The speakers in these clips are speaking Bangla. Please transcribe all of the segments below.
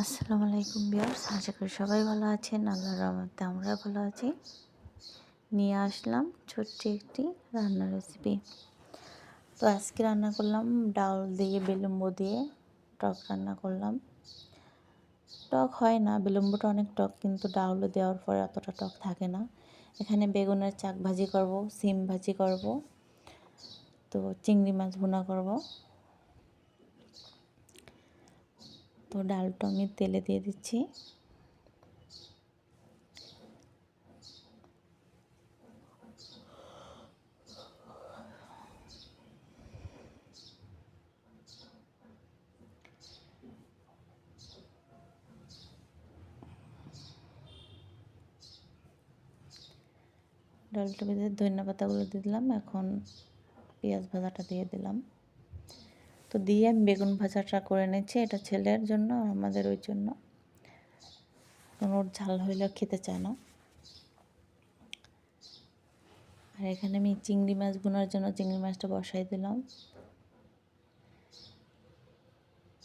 আসসালামু আলাইকুম বিয়ার্স আশা করি সবাই ভালো আছেন, আল্লাহর রহমতে আমরা ভালো আছি। নিয়ে আসলাম ছোট্ট একটি রান্নার রেসিপি তো আজকে রান্না করলাম ডাল দিয়ে বিলম্ব দিয়ে টক রান্না করলাম। টক হয় না বিলম্বটা অনেক টক, কিন্তু ডাউলে দেওয়ার পরে অতটা টক থাকে না। এখানে বেগুনের চাক ভাজি করব, সিম ভাজি করব, তো চিংড়ি মাছ ভুনা করব। তো ডালটা আমি তেলে দিয়ে দিচ্ছি। ডালটা ভেজে ধনিয়া পাতাগুলো দিয়ে দিলাম, এখন পেঁয়াজ ভাজাটা দিয়ে দিলাম। তো দিয়ে আমি বেগুন ভাজাটা করে নিচ্ছি, এটা ছেলের জন্য আমাদের ওই জন্য। ওর ঝাল হইলে খেতে চায় না। আর এখানে আমি চিংড়ি মাছ বোনার জন্য চিংড়ি মাছটা বসাই দিলাম।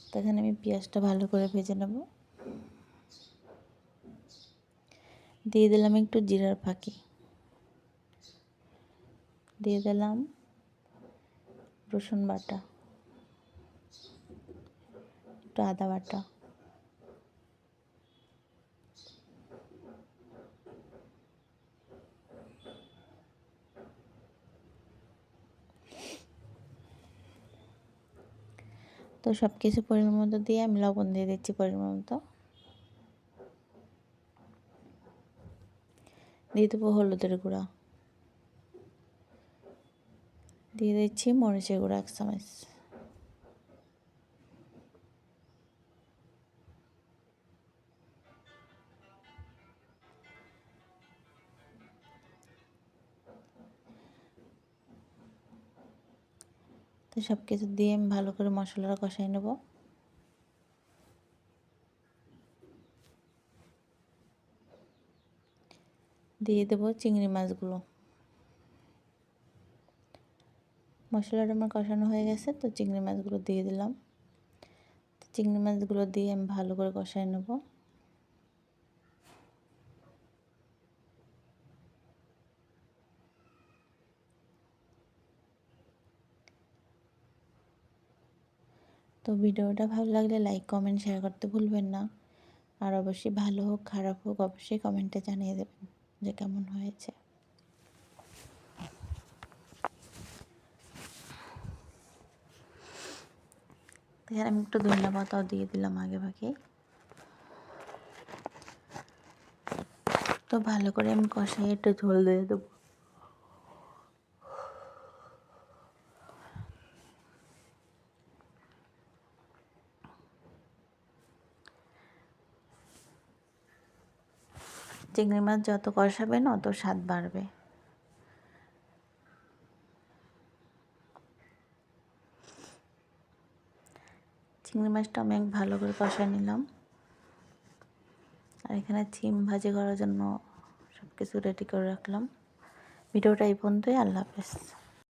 তো এখানে আমি পেঁয়াজটা ভালো করে ভেজে নেব। দিয়ে দিলাম একটু জিরার ফাঁকি। দিয়ে দিলাম রসুন বাটা। একটু আদা বাটা। তো সব কিছু পরিমাণ মতো দিয়ে আমি লবণ দিয়ে দিচ্ছি পরিমাণ মতো। দিয়ে দেবো হলুদের গুঁড়া। দিয়ে দিচ্ছি মরিচের গুঁড়া এক চামচ। তো সব কিছু দিয়ে আমি ভালো করে মশলাটা কষাই নেব। দিয়ে দেব চিংড়ি মাছগুলো। মশলাটা আমার কষানো হয়ে গেছে, তো চিংড়ি মাছগুলো দিয়ে দিলাম। চিংড়ি মাছগুলো দিয়ে আমি ভালো করে কষাই নেব। তো ভিডিওটা ভালো লাগলে লাইক কমেন্ট শেয়ার করতে ভুলবেন না। আর অবশ্যই ভালো হোক, খারাপ হোক, অবশ্যই কমেন্টে জানিয়ে দেবেন যে কেমন হয়েছে। এখানে আমি একটু ধনিয়া পাতাও দিয়ে দিলাম আগে ভাগে তো ভালো করে আমি কষাই একটু ঝোল দিয়ে দেবো। চিংড়ি মাছ যত কষাবেন অত স্বাদ বাড়বে। চিংড়ি মাছটা আমি ভালো করে কষা নিলাম। আর এখানে চিম ভাজি করার জন্য সব কিছু রেডি করে রাখলাম। ভিডিওটা এই পর্যন্তই, আল্লাহ হাফেজ।